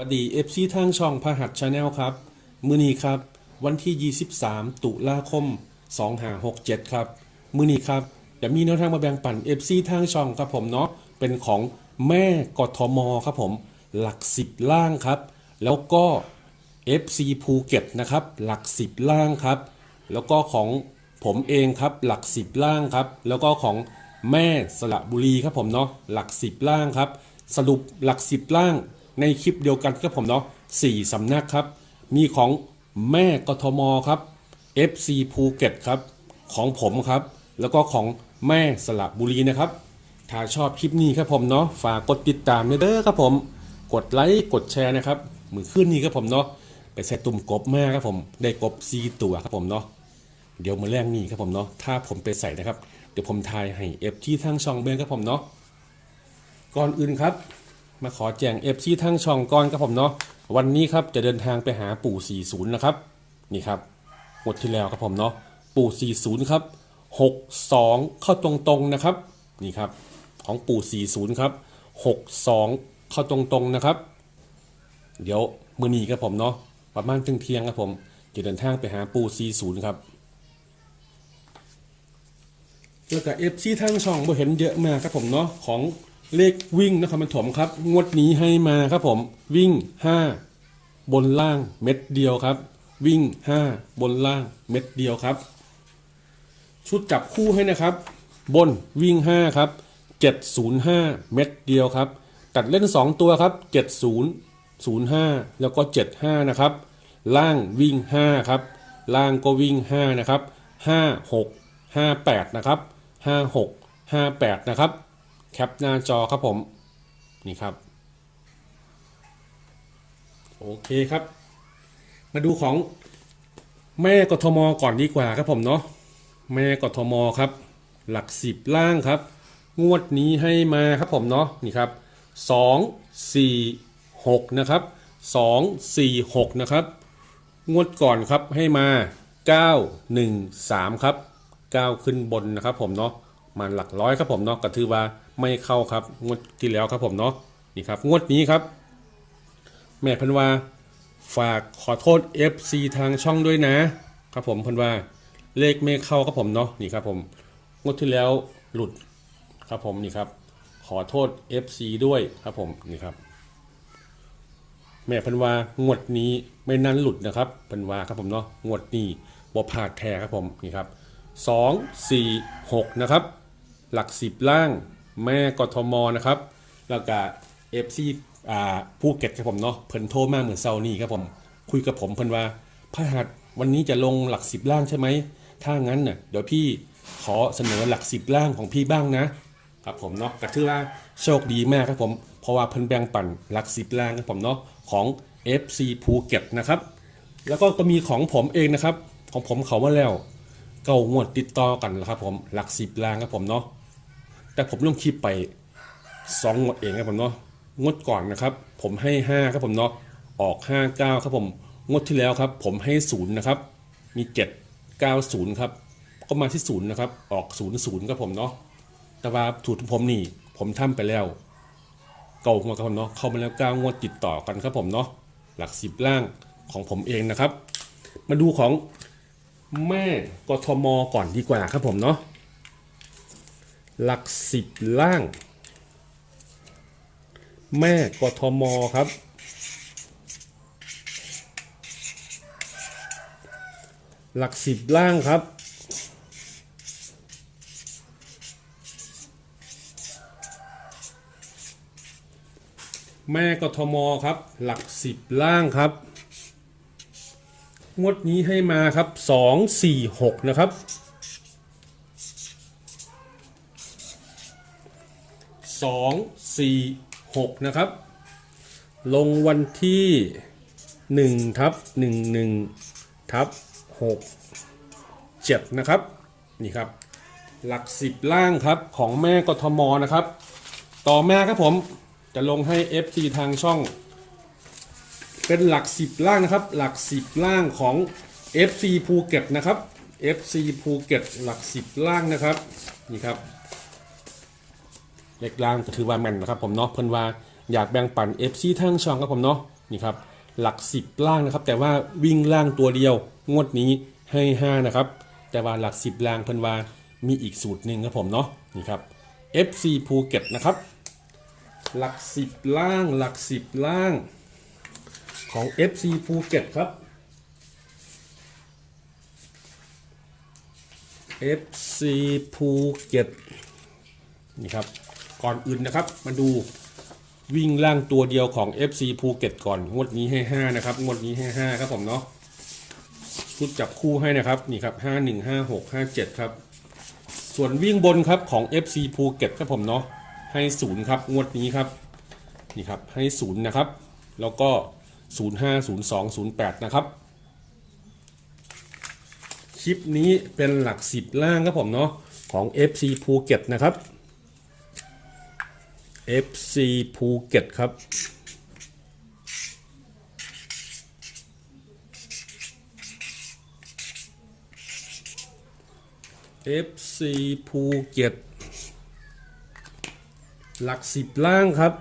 สวัสดี FC ทางช่องพหัสชาแนลครับ มือนี้ครับ วันที่ 23 ตุลาคม 2567 ครับ มือนี้ครับจะมีแนวทางมาแบ่งปัน FC ทางช่องครับผมเนาะเป็นของแม่กทมครับผม หลัก 10 ล่างครับ แล้วก็ FC ภูเก็ตนะครับ หลัก 10 ล่างครับ แล้วก็ของผมเองครับ หลัก 10 ล่างครับ แล้วก็ของแม่สระบุรีครับผมเนาะหลัก 10 ล่างครับ สรุปหลัก 10 ล่าง ในคลิปเดียวกันครับผมเนาะสี่สำนักครับ มีของแม่กทมครับ FC ภูเก็ตครับ ของผมครับ แล้วก็ของแม่สระบุรีนะครับ ถ้าชอบคลิปนี้ครับผมเนาะฝากกดติดตามเด้อครับผม กดไลค์กดแชร์นะครับมือขึ้นนี้ครับผมเนาะไปใส่ตุ่มกบมาครับผม ได้กบซีตัวครับผมเนาะเดี๋ยวมือแรกนี้ครับผมเนาะถ้าผมไปใส่นะครับ เดี๋ยวผมทายให้เอฟที่ทั้งช่องเบนครับผมเนาะก่อนอื่นครับ มาขอแจ้งเอฟซีทั้งช่องก่อนครับผมเนาะวันนี้ครับจะเดินทางไปหาปู่ 40 นะครับ นี่ครับหมดที่แล้วครับผมเนาะปู่ 40 ครับ 62 เข้าตรงๆนะครับ นี่ครับ ของปู่ 40 ครับ 62 เข้าตรงๆนะครับ เดี๋ยวมือนีครับผมเนาะประมาณถึงเที่ยงครับผมจะเดินทางไปหาปู่ 40 ครับแล้วก็เอฟซีทางช่องบ่เห็นเยอะมากครับผมเนาะของ เลขวิ่งนครปฐมครับ งวดนี้ให้มาครับผม วิ่ง5บนล่างเม็ดเดียวครับ วิ่ง5บนล่างเม็ดเดียวครับ ชุดจับคู่ให้นะครับ บนวิ่ง5ครับ705เม็ดเดียวครับ ตัดเล่น2ตัวครับ70 05แล้วก็75นะครับ ล่างวิ่ง5ครับ ล่างก็วิ่ง5นะครับ56 58นะครับ56 58นะครับ แคปหน้าจอครับผม นี่ครับ โอเคครับ มาดูของแม่กทมก่อนดีกว่าครับผมเนาะแม่กทมครับ หลักสิบล่างครับ งวดนี้ให้มาครับผมเนาะนี่ครับสองสี่หกนะครับสองสี่หกนะครับ งวดก่อนครับให้มา9 1 3ครับ9ขึ้นบนนะครับผมเนาะมันหลักร้อยครับผมเนาะก็ถือว่า ไม่เข้าครับงวดที่แล้วครับผมเนาะนี่ครับงวดนี้ครับ แม่พันวาฝากขอโทษ FC ทางช่องด้วยนะครับผมพันวาเลขไม่เข้าครับผมเนาะนี่ครับผมงวดที่แล้วหลุดครับผมนี่ครับขอโทษ FC ด้วยครับผมนี่ครับ แม่พันวางวดนี้ไม่นั้นหลุดนะครับพันวาครับผมเนาะงวดนี้บ่พลาแท้ครับผมนี่ครับสองสี่หกนะครับ หลักสิบล่าง แม่กทมนะครับ แล้วก็เอฟซีอ่าภูเก็ตครับผมเนาะเพิ่นโทรมาเหมือนเซานี่ครับผม คุยกับผมเพิ่นว่าพระหัสวันนี้จะลงหลักสิบล่างใช่ไหม ถ้างั้นน่ะเดี๋ยวพี่ขอเสนอหลักสิบล่างของพี่บ้างนะครับผมเนาะก็ถือว่าโชคดีมากครับผม เพราะว่าเพิ่นแบ่งปั่นหลักสิบล่างครับผมเนาะของ FC ภูเก็ตนะครับแล้วก็ก็มีของผมเองนะครับ ของผมเขามาแล้วเก้างวดติดต่อกันแล้วครับผมหลักสิบล่างครับผมเนาะ แต่ผมลงคลิปไปสองงวดเองครับผมเนาะงวดก่อนนะครับ ผมให้ห้าครับผมเนาะออกห้าเก้าครับผมงวดที่แล้วครับ ผมให้ศูนย์นะครับ มีเจ็ดเก้าศูนย์ครับก็มาที่ศูนย์นะครับ ออกศูนย์ศูนย์ครับผมเนาะแต่ว่าสูตรของผมนี่ ผมทำไปแล้วเก่างวดครับผมเนาะเข้ามาแล้วเก้างวดติดต่อกันครับผมเนาะหลักสิบล่างของผมเองนะครับ มาดูของแม่กทมก่อนดีกว่าครับผมเนาะ หลักสิบล่าง แม่กทมครับ หลักสิบล่างครับ แม่กทมครับ หลักสิบล่างครับ งวดนี้ให้มาครับสองสี่หกนะครับ สองสี่หกนะครับ ลงวันที่หนึ่งทับหนึ่งหนึ่งทับหกเจ็ดนะครับ นี่ครับ หลักสิบล่างครับของแม่กทมนะครับ ต่อมาครับผมจะลงให้ FC ทางช่อง เป็นหลักสิบล่างนะครับ หลักสิบล่างของ FC ภูเก็ตนะครับ FC ภูเก็ตหลักสิบล่างนะครับ นี่ครับ เลขล่างก็ถือว่าแม่นนะครับผมเนาะเพิ่นว่าอยากแบ่งปัน FC ทางช่องครับผมเนาะนี่ครับหลักสิบล่างนะครับ แต่ว่าวิ่งล่างตัวเดียว งวดนี้ให้ห้านะครับแต่ว่าหลักสิบล่างเพิ่นว่ามีอีกสูตรหนึ่งครับผมเนาะนี่ครับ FC ภูเก็ตนะครับ หลักสิบล่างหลักสิบล่างของ FC ภูเก็ตครับ FC ภูเก็ตนี่ครับ ก่อนอื่นนะครับ มาดูวิ่งล่างตัวเดียวของ FC ภูเก็ตก่อนงวดนี้ให้ 5 นะครับงวดนี้ให้ 5 ครับผมเนาะชุดจับคู่ให้นะครับนี่ครับ 5 1 5 6 5 7 ครับ ส่วนวิ่งบนครับของ FC ภูเก็ตครับผมเนาะให้0ครับงวดนี้ครับนี่ครับให้0นะครับ แล้วก็ 05 02 08 นะครับ คลิปนี้เป็นหลักสิบล่างครับผมเนาะของ FC ภูเก็ตนะครับ FC ภูเก็ตครับ FC ภูเก็ต หลักสิบล่างครับ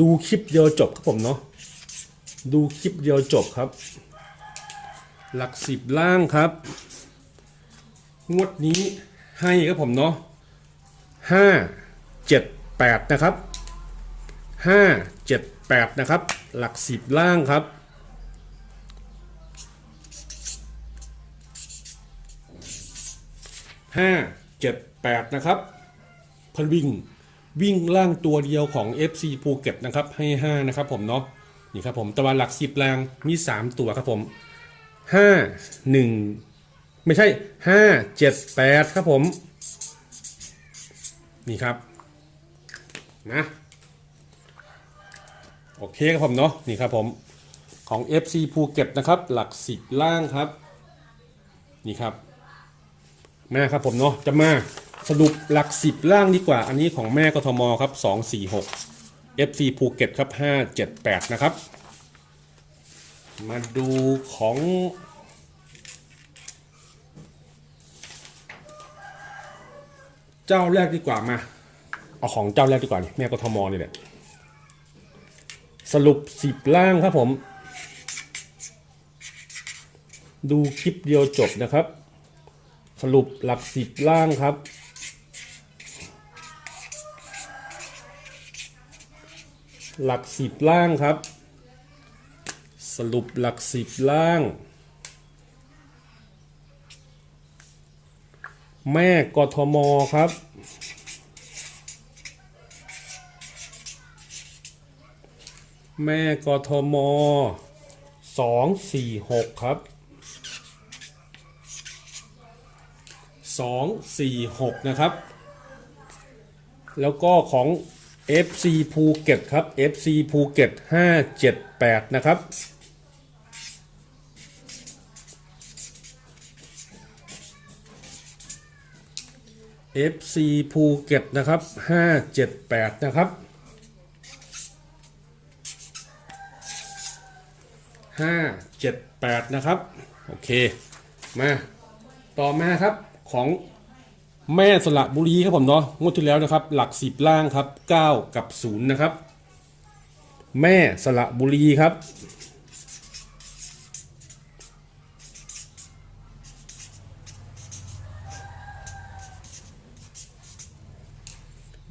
ดูคลิปเดียวจบครับผมเนาะ ดูคลิปเดียวจบครับ หลักสิบล่างครับ งวดนี้ให้ครับผมเนาะห้าเจ็ดแปดนะครับห้าเจ็ดแปดนะครับ หลักสิบล่างครับห้าเจ็ดแปดนะครับพันวิ่งวิ่งล่างตัวเดียวของ FC ภูเก็ตนะครับให้ 5 นะครับผมเนาะนี่ครับผมตะวันหลักสิบแรงมี 3 ตัวครับผม 5 1 ไม่ใช่5 7 8ครับผม นี่ครับ นะโอเคครับผมเนาะนี่ครับผมของ FC ภูเก็ตนะครับ หลักสิบล่างครับ นี่ครับ มาครับผมเนาะจะมาสรุปหลักสิบล่างดีกว่า อันนี้ของแม่กทมครับ246 FC ภูเก็ตครับ578นะครับ มาดูของ เจ้าแรกดีกว่ามา เอาของเจ้าแรกดีกว่านี่แม่กทมนี่แหละสรุปสิบล่างครับผม ดูคลิปเดียวจบนะครับ สรุปหลักสิบล่างครับ หลักสิบล่างครับ สรุปหลักสิบล่าง แม่กทมครับ แม่กทมสองสี่หกครับสองสี่หกนะครับ แล้วก็ของ FC ภูเก็ตครับ FC ภูเก็ตห้าเจ็ดแปดนะครับ FC ภูเก็ตนะครับห้าเจ็ดแปดนะครับห้าเจ็ดแปดนะครับ โอเค มา ต่อมาครับของแม่สระบุรีครับผมเนาะงวดที่แล้วนะครับ หลักสิบล่างครับ9กับ0นะครับ แม่สระบุรีครับ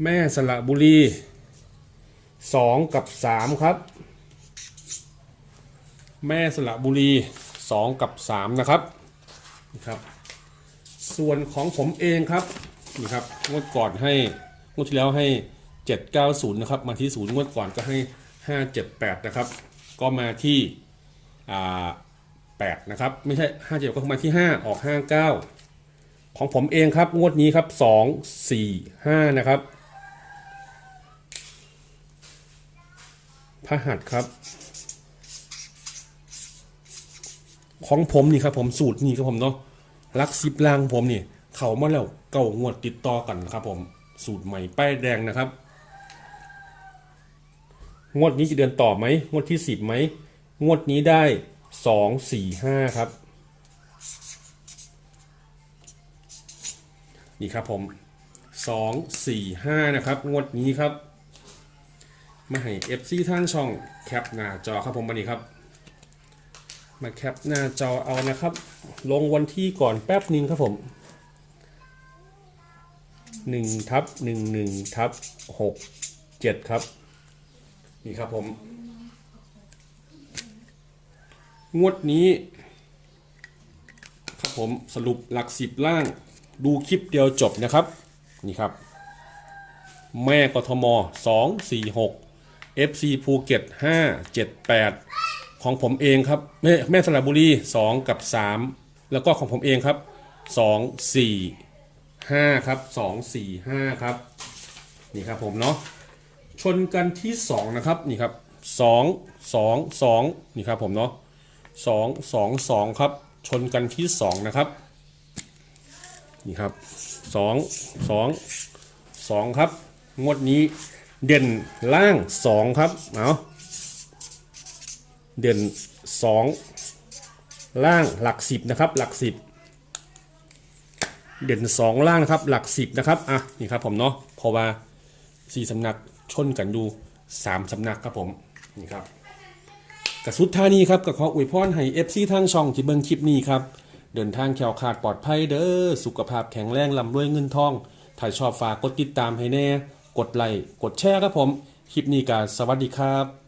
แม่สระบุรี2กับ3ครับ แม่สระบุรี2กับ3นะครับนี่ครับ ส่วนของผมเองครับนี่ครับงวดก่อนให้งวดที่แล้วให้790นะครับ มาที่ศูนย์งวดก่อนก็ให้578นะครับ ก็มาที่อ่า8นะครับ ไม่ใช่57ก็มาที่5ออก59ของผมเองครับงวดนี้ครับ2 4 5นะครับ พหัสครับ ของผมนี่ครับ ผมสูตรนี่ครับผมเนาะลักซิบลางผมนี่เข่ามาแล้วเก่างวดติดต่อกันนะครับ ผม สูตรใหม่ป้ายแดงนะครับ งวดนี้จะเดินต่อไหมงวดที่สิบไหมงวดนี้ได้สองสี่ห้าครับ นี่ครับผมสองสี่ห้านะครับ งวดนี้ครับ มาให้ FC ท่านช่องแคปหน้าจอครับผมวันนี้ครับ มาแคปหน้าจอเอานะครับ ลงวันที่ก่อนแป๊บนึงครับผม1ทับ1 1ทับ6 7 ครับ นี่ครับผม งวดนี้ ครับผมสรุปหลักสิบล่าง ดูคลิปเดียวจบนะครับ นี่ครับ แม่กทม 2 4 6 FC ภูเก็ต5 7 8 ของผมเองครับ แม่แม่สระบุรี 2 กับ 3 แล้วก็ของผมเองครับ 2 4 5 ครับ 2 4 5 ครับ นี่ครับผมเนาะชนกันที่ 2 นะครับ นี่ครับ 2 2 2 นี่ครับผมเนาะ2 2 2 ครับ ชนกันที่ 2 นะครับ นี่ครับ 2 2 2 ครับ งวดนี้ เด่นล่าง 2 ครับ เอาเด่น 2 ล่างหลัก 10 นะครับ หลัก 10 เด่น 2 ล่างนะครับ หลัก 10 นะครับ อะ นี่ครับผมเนาะเพราะว่า4สำนักชนกันดู 3สำนักครับผม นี่ครับกระสุดท่ายนี้ครับก็ขออวยพรให้ FC ทางช่องที่เบิ่งคลิปนี้ครับ เดินทางแขวขาดปลอดภัยเด้อ สุขภาพแข็งแรงลำรวยเงินทอง ถ้าชอบฝากกดติดตามให้แน่ กดไลค์กดแชร์ครับผม คลิปนี้ก็สวัสดีครับ